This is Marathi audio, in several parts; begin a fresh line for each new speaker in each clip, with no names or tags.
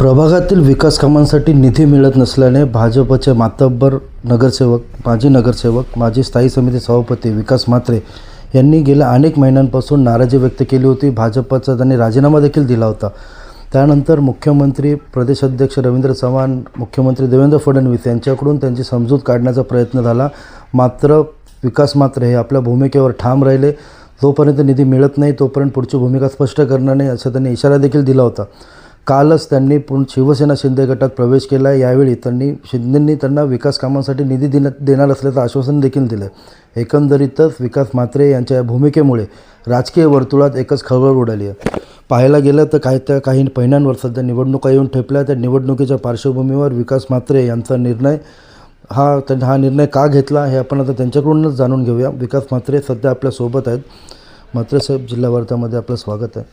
प्रभागातील विकास कामांसाठी निधी मिळत नसल्याने भाजपचे मातब्बर नगरसेवक माजी नगरसेवक माजी स्थायी समिती सभापती विकास म्हात्रे यांनी गेल्या अनेक महिन्यांपासून नाराजी व्यक्त केली होती. भाजपचा त्यांनी राजीनामा देखील दिला होता. त्यानंतर मुख्यमंत्री प्रदेशाध्यक्ष रवींद्र चव्हाण मुख्यमंत्री देवेंद्र फडणवीस यांच्याकडून त्यांची समजूत काढण्याचा प्रयत्न झाला. मात्र विकास मात्र हे आपल्या भूमिकेवर ठाम राहिले. जोपर्यंत निधी मिळत नाही तोपर्यंत पुढची भूमिका स्पष्ट करणार नाही असा त्यांनी इशारा देखील दिला होता. कालच त्यांनी पूर्ण शिवसेना शिंदे गटात प्रवेश केला आहे यावेळी त्यांनी शिंदेंनी त्यांना विकास कामांसाठी निधी देण्यात देणार असल्याचं आश्वासन देखील दिलं एकंदरीतच विकास म्हात्रे यांच्या या भूमिकेमुळे राजकीय वर्तुळात एकच खळबळ उडाली आहे. पाहायला गेलं तर काही त्या काही महिन्यांवर सध्या निवडणुका येऊन ठेपल्या. त्या निवडणुकीच्या पार्श्वभूमीवर विकास म्हात्रे यांचा निर्णय हा त्यांनी हा निर्णय का घेतला हे आपण आता त्यांच्याकडूनच जाणून घेऊया. विकास म्हात्रे सध्या आपल्यासोबत आहेत. म्हात्रे साहेब जिल्हा वार्तामध्ये आपलं स्वागत आहे.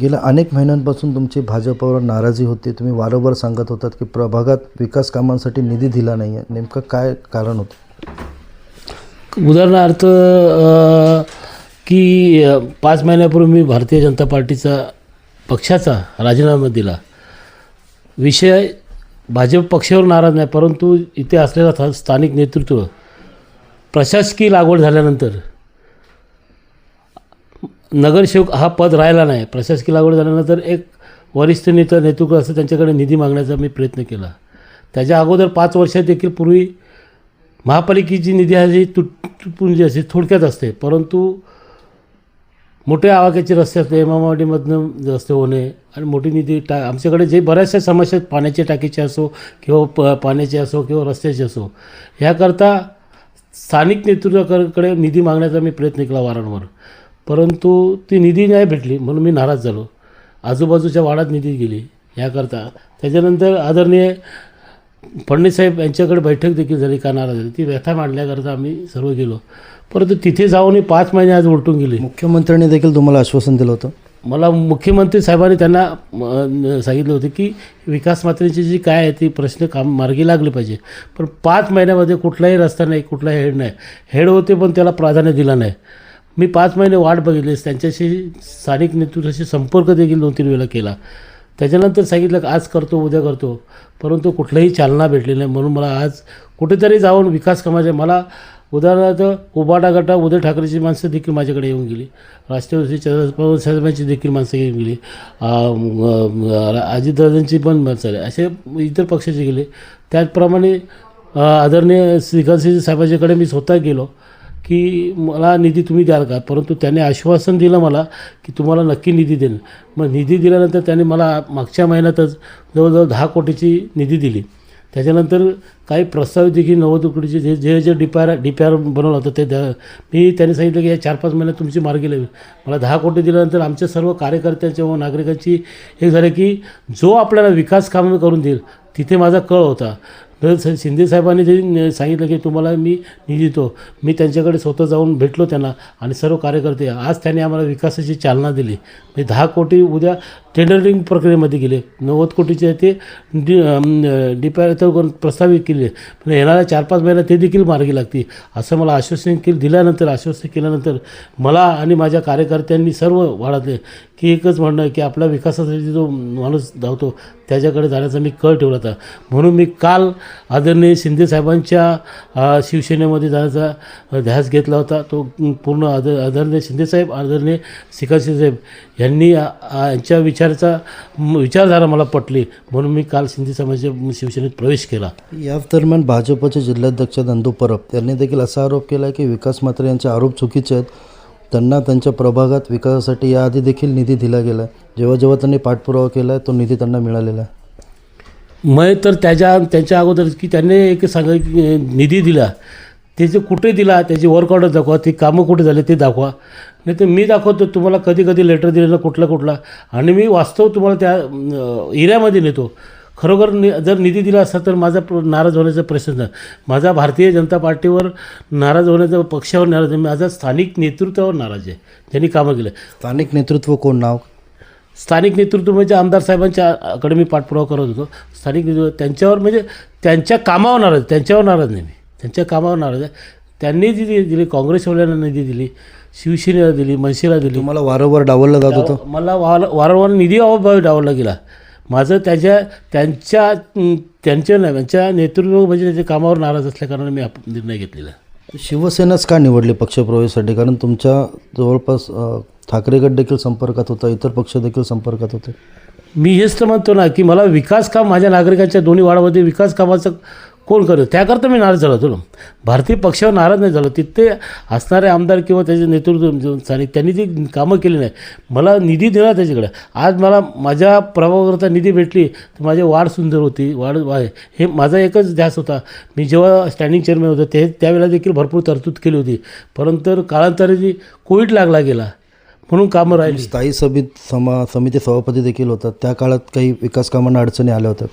गेल्या अनेक महिन्यांपासून तुमची भाजपवर नाराजी होती. तुम्ही वारंवार सांगत होतात की प्रभागात विकास कामांसाठी निधी दिला नाही आहे नेमकं काय कारण होतं?
उदाहरणार्थ की पाच महिन्यापूर्वी मी भारतीय जनता पार्टीचा पक्षाचा राजीनामा दिला. विषय भाजप पक्षावर नाराज नाही परंतु इथे असलेला स्थानिक नेतृत्व प्रशासकीय लागवड झाल्यानंतर नगरसेवक हा पद राहिला नाही. प्रशासकीय लागवड झाल्यानंतर एक वरिष्ठ नेता नेतृत्व असं त्यांच्याकडे निधी मागण्याचा मी प्रयत्न केला. त्याच्या अगोदर पाच वर्षात देखील पूर्वी महापालिकेची निधी आहे तुट तुटपुंजी असते थोडक्यात असते. परंतु मोठ्या आवाक्याचे रस्ते असते एमावाडीमधनं रस्ते होणे आणि मोठी निधी टा आमच्याकडे जे बऱ्याचशा समस्या आहेत पाण्याच्या टाकीचे असो किंवा प पाण्याचे असो किंवा रस्त्याचे असो ह्याकरता स्थानिक नेतृत्वाकडे निधी मागण्याचा मी प्रयत्न केला वारंवार. परंतु ती निधी नाही भेटली म्हणून मी नाराज झालो. आजूबाजूच्या वाडात निधी गेली. याकरता त्याच्यानंतर आदरणीय फडणवीस साहेब यांच्याकडे बैठक देखील झाली का नाराज झाली? ती व्यथा मांडल्याकरता आम्ही सर्व गेलो. परंतु तिथे जाऊन पाच महिने आज उलटून गेले.
मुख्यमंत्र्यांनी देखील तुम्हाला आश्वासन दिलं होतं?
मला मुख्यमंत्री साहेबांनी त्यांना सांगितलं होतं की विकास मात्रेची जी काय आहे ती प्रश्न काम मार्गी लागले पाहिजे. पण पाच महिन्यामध्ये कुठलाही रस्ता नाही कुठलाही हेड नाही. हेड होते पण त्याला प्राधान्य दिलं नाही. मी पाच महिने वाट बघितली त्यांच्याशी स्थानिक नेतृत्वाशी संपर्क देखील दोन तीन वेळा केला. त्याच्यानंतर सांगितलं की आज करतो उद्या करतो परंतु कुठलंही चालना भेटली नाही. म्हणून मला आज कुठेतरी जाऊन विकास कामाचे मला उदाहरणार्थ उबाटा गटा उदय ठाकरेची माणसं देखील माझ्याकडे येऊन गेली. राष्ट्रवादी चंद्रपवन साहेबांची देखील माणसं येऊन गेली. अजितदादांची पण माणसं आली. असे इतर पक्षाचे गेले. त्याचप्रमाणे आदरणीय आदरणीय श्रीकांतसिंह साहेबांच्याकडे मी स्वतः गेलो. की मला निधी तुम्ही द्याल का? परंतु त्याने आश्वासन दिलं मला की तुम्हाला नक्की निधी देईल. मग निधी दिल्यानंतर त्याने मला मागच्या महिन्यातच जवळजवळ दहा कोटीची निधी दिली. त्याच्यानंतर काही प्रस्तावित देखील नव्वद कोटीचे जे जे जे D P R D P R बनवलं होतं ते द मी त्यांनी सांगितलं की या चार पाच महिन्यात तुमची मार्गी लावी मला दहा कोटी दिल्यानंतर आमच्या सर्व कार्यकर्त्यांच्या व नागरिकांची हे झालं की जो आपल्याला विकास कामं करून देईल तिथे माझा कळ होता. तर स- शिंदे साहेबांनी जे सांगितलं की तुम्हाला मी निधी देतो मी त्यांच्याकडे स्वतः जाऊन भेटलो त्यांना आणि सर्व कार्यकर्ते आज त्यांनी आम्हाला विकासाची चालना दिली. मी दहा कोटी उद्या टेंडरिंग प्रक्रियेमध्ये गेले. नव्वद कोटीचे ते डी डी करून प्रस्तावित केले. पण येणाऱ्या चार पाच महिन्यात ते देखील मार्गी लागतील. असं मला आश्वासन केलं दिल्यानंतर आश्वासन केल्यानंतर मला आणि माझ्या कार्यकर्त्यांनी सर्व वाढतले. की एकच म्हणणं आहे की आपल्या विकासासाठी जो माणूस धावतो त्याच्याकडे जाण्याचा मी कळ ठेवला होता. म्हणून मी काल आदरणीय शिंदेसाहेबांच्या शिवसेनेमध्ये जाण्याचा ध्यास घेतला होता. तो पूर्ण आदर आदरणीय शिंदेसाहेब आदरणीय श्रीकांत साहेब यांनी यांच्या विचार विचाराचा विचारधारा मला पटली. म्हणून मी काल शिंदे साहेबांच्या शिवसेनेत प्रवेश केला.
याच दरम्यान भाजपचे जिल्हाध्यक्ष नंदू परब यांनी देखील असा आरोप केला की विकास मात्रे यांचे आरोप चुकीचे आहेत. त्यांना त्यांच्या प्रभागात विकासासाठी याआधी देखील निधी दिला गेला. जेव्हा जेव्हा त्यांनी पाठपुरावा केला तो निधी त्यांना मिळालेला आहे.
मग तर त्याच्या त्याच्या अगोदर की त्यांनी एक सांगा की निधी दिला. त्याचे कुठे दिला त्याची वर्क ऑर्डर दाखवा ती कामं कुठे झाले ते दाखवा. नाही तर मी दाखवतो तुम्हाला कधी कधी लेटर दिलेलं कुठला कुठला. आणि मी वास्तव तुम्हाला त्या एरियामध्ये नेतो. खरोखर नि जर निधी दिला असता तर माझा प्र- नाराज होण्याचा प्रश्न नाही. माझा भारतीय जनता पार्टीवर नाराज होण्याचा पक्षावर नाराज आहे. माझा स्थानिक नेतृत्वावर नाराज आहे. त्यांनी कामं केलं.
स्थानिक नेतृत्व कोण नाव?
स्थानिक नेतृत्व म्हणजे आमदार साहेबांच्या कडे मी पाठपुरावा करत होतो. स्थानिक नेतृत्व त्यांच्यावर म्हणजे त्यांच्या कामावर नाराज त्यांच्यावर नाराज नाही मी. त्यांच्या कामावर नाराज आहे. त्यांनी जी दिली काँग्रेसवाल्यांना निधी दिली शिवसेनेला दिली मनसेला दिली.
तुम्हाला वारंवार डावललं जात होतं?
मला वार वारंवार निधी अभावी डावला गेला. माझं त्याच्या त्यांच्या त्यांच्या नाही त्यांच्या नेतृत्व म्हणजे त्याच्या कामावर नाराज असल्याकारणाने मी निर्णय घेतलेला
शिवसेनाच का निवडली पक्षप्रवेशासाठी? कारण तुमच्या जवळपास ठाकरे गट देखील संपर्कात होता इतर पक्ष देखील संपर्कात होते.
मी हेच तर म्हणतो ना की मला विकास काम माझ्या नागरिकांच्या दोन्ही वाडामध्ये विकास कामाचं कोण करेल त्याकरता मी नाराज झालो होतो भारतीय पक्षावर नाराज नाही झालो. तिथे असणारे आमदार किंवा त्याचे नेतृत्व स्थानिक त्यांनी ती कामं केली नाही. मला निधी दिला त्याच्याकडे. आज मला माझ्या प्रभावाकरता निधी भेटली. तर माझी वाढ सुंदर होती. वाढ हे माझा एकच ध्यास होता. मी जेव्हा स्टँडिंग चेअरमॅन होतो ते त्यावेळेला देखील भरपूर तरतूद केली होती. परंतु कालांतराने जी कोविड लागला गेला म्हणून कामं राहिली.
स्थायी समित समा समिती सभापती देखील होतात. त्या काळात काही विकास कामांना अडचणी आल्या होत्या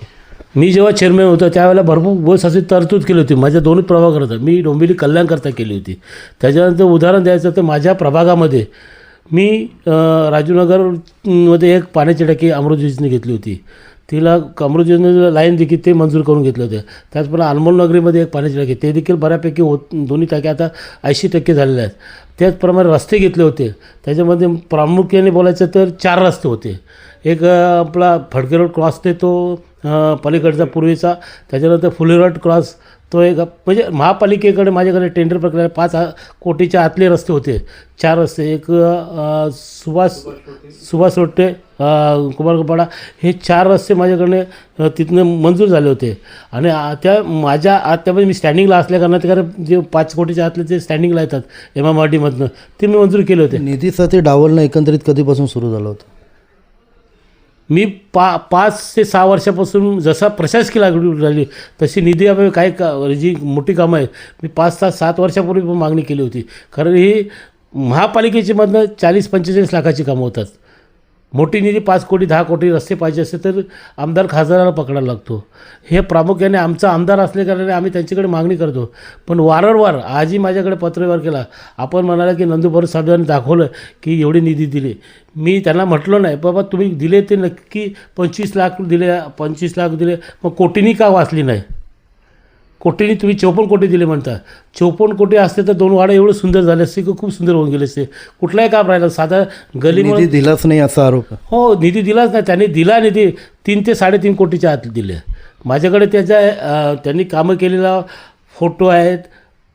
मी जेव्हा चेअरमॅन होतो त्यावेळेला भरपूर बस अशी तरतूद केली होती. माझ्या दोन्ही प्रभागाकरता मी डोंबिवली कल्याणकरता केली होती. त्याच्यानंतर उदाहरण द्यायचं तर माझ्या प्रभागामध्ये मी राजूनगरमध्ये एक पाण्याची टाकी अमृत योजना घेतली होती. तिला अमृत योजनेला लाईन देखील ते मंजूर करून घेतले होतं. त्याचप्रमाणे अनमोल नगरीमध्ये एक पाण्याची टाकी. ते देखील बऱ्यापैकी होत दोन्ही टाक्या आता ऐंशी टक्के झालेल्या आहेत. त्याचप्रमाणे रस्ते घेतले होते. त्याच्यामध्ये प्रामुख्याने बोलायचं तर चार रस्ते होते. एक आपला फडके रोड क्रॉस ते तो पलीकडचा पूर्वीचा. त्याच्यानंतर फुले क्रॉस तो एक म्हणजे महापालिकेकडे माझ्याकडे टेंडर प्रक्रिया पाच कोटीच्या आतले रस्ते होते. चार रस्ते एक सुभाष सुभाष रोट्टे अं, हे चार रस्ते माझ्याकडे तिथनं मंजूर झाले होते. आणि त्या माझ्या आत त्यामध्ये मी स्टँडिंगला असल्याकारणात कारण जे पाच कोटीच्या आतले ते स्टँडिंगला येतात एम एम आर डीमधनं ते मी मंजूर केले होते.
निधीसाठी डावलणं एकंदरीत कधीपासून सुरू झालं होतं?
मी पा पाच ते सहा वर्षापासून जसा प्रशासकीय लागू झाली तशी निधी अभावी काही का जी मोठी कामं आहेत मी पाच तास सात वर्षापूर्वी पण मागणी केली होती. कारण ही महापालिकेची मधनं चाळीस पंचेचाळीस लाखाची कामं होतात. मोठी निधी पाच कोटी दहा कोटी रस्ते पाहिजे असेल तर आमदार खासदाराला पकडायला लागतो. हे प्रामुख्याने आमचा आमदार असल्याकारणाने आम्ही त्यांच्याकडे मागणी करतो. पण वारंवार आजही माझ्याकडे पत्रव्यवहार केला. आपण म्हणाला की नंदुभर साहेबांनी दाखवलं की एवढी निधी दिली. मी त्यांना म्हटलं नाही बाबा तुम्ही दिले ते नक्की पंचवीस लाख दिले पंचवीस लाख दिले मग कोटीनी का वाचली नाही? कोटीनी तुम्ही चौपन्न कोटी दिले म्हणता. चौपन्न कोटी असते तर दोन वाडा एवढं सुंदर झाले असते की खूप सुंदर होऊन गेले असते. कुठलाही काम राहिलं साधा गलीमुळे
निधी दिलाच नाही असा आरोप.
हो निधी दिलाच नाही. त्यांनी दिला निधी तीन ते साडेतीन कोटीच्या आत दिले. माझ्याकडे त्याच्या त्यांनी कामं केलेला फोटो आहेत.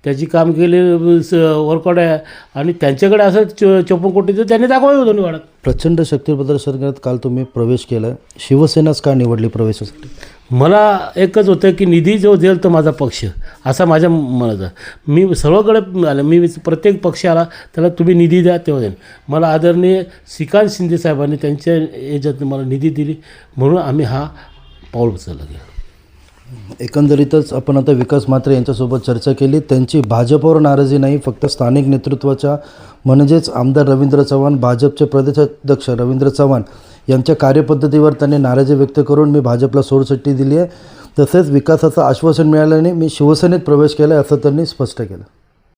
त्याची काम केलेली वर्कआउट आहे आणि त्यांच्याकडे असं चो चोपन्न कोटीचं त्यांनी दाखवायचं दोन्ही वाड्यात
प्रचंड शक्ती प्रदर्शनात काल तुम्ही प्रवेश केला. शिवसेनाच का निवडली प्रवेशासाठी?
मला एकच होतं की निधी जो देईल तो माझा पक्ष. असा माझ्या मनाचा मी सर्वकडे आलं. मी प्रत्येक पक्ष आला त्याला तुम्ही निधी द्या तेव्हा देईन. मला आदरणीय श्रीकांत शिंदे साहेबांनी त्यांच्या याच्यात मला निधी दिली. म्हणून आम्ही हा पाऊल उचलला गेला.
एकंदरीतच आपण आता विकास मात्रे यांच्यासोबत चर्चा केली. त्यांची भाजपवर नाराजी नाही फक्त स्थानिक नेतृत्वाच्या म्हणजेच आमदार रवींद्र चव्हाण भाजपचे प्रदेशाध्यक्ष रवींद्र चव्हाण यांच्या कार्यपद्धतीवर त्यांनी नाराजी व्यक्त करून मी भाजपला सोडसट्टी दिली आहे तसेच विकासाचं आश्वासन मिळाल्याने मी शिवसेनेत प्रवेश केला आहे असं त्यांनी स्पष्ट केलं.